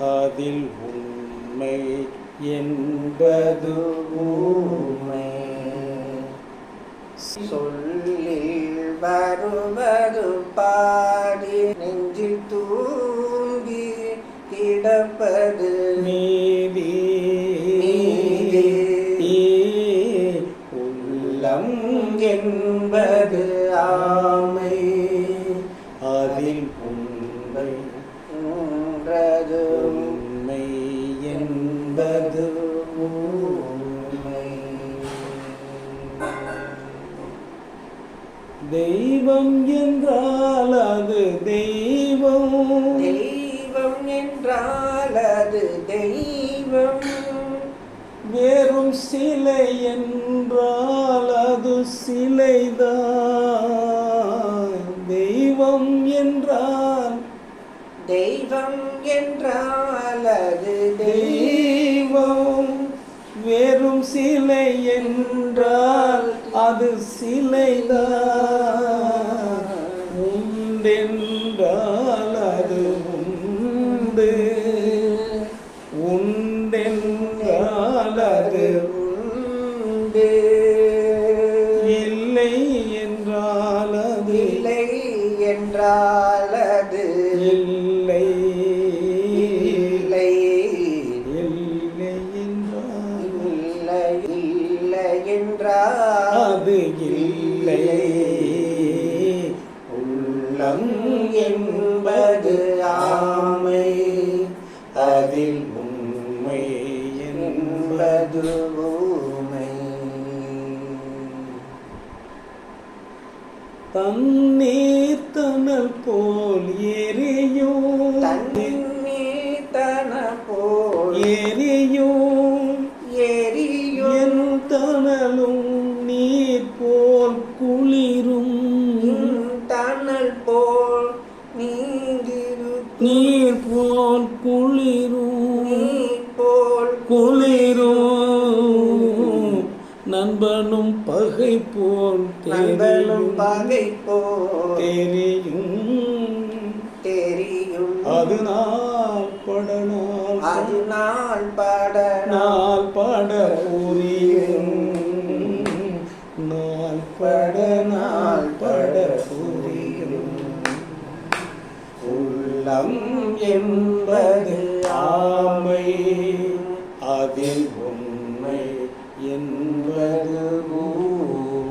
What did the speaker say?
அதில் உண்மை என்பது ஊமை. சொல்லில் வருவது பாடி நெஞ்சில் தூங்கி கிடப்பது மீதி. உள்ளம் என்பது ஆமை. அதில் உண்மை. உன்றது என்பது ஊமை தெய்வம் என்றால் அது தெய்வம். தெய்வம் என்றால் அது தெய்வம். வெறும் சிலை என்றால் அது சிலைதான். தெய்வம் என்றால் அது தெய்வம் வெறும் சிலை என்றால் அது சிலைதான். உண்டென்றால் இல்லை உள்ளம் என்பது ஆமை அதில் உண்மை என்பது ஊமை. தண்ணீர் தனல் போல் எரியும். தண்ணீர் தன போல் எரியும். என் தனலும் குளிரும் தணல் போல் நீர் போல் குளிரும் போல் குளிரும் நண்பனும் பகை போல் நண்பனும் பகை போல் தெரியும். தெரியும். அது நாள் படனால் அது நாள் பட நாள் பட புரியும் நாள் பட நாள் பட புரியும் உள்ளம் என்பது ஆமை அதில் உண்மை என்பது ஊர்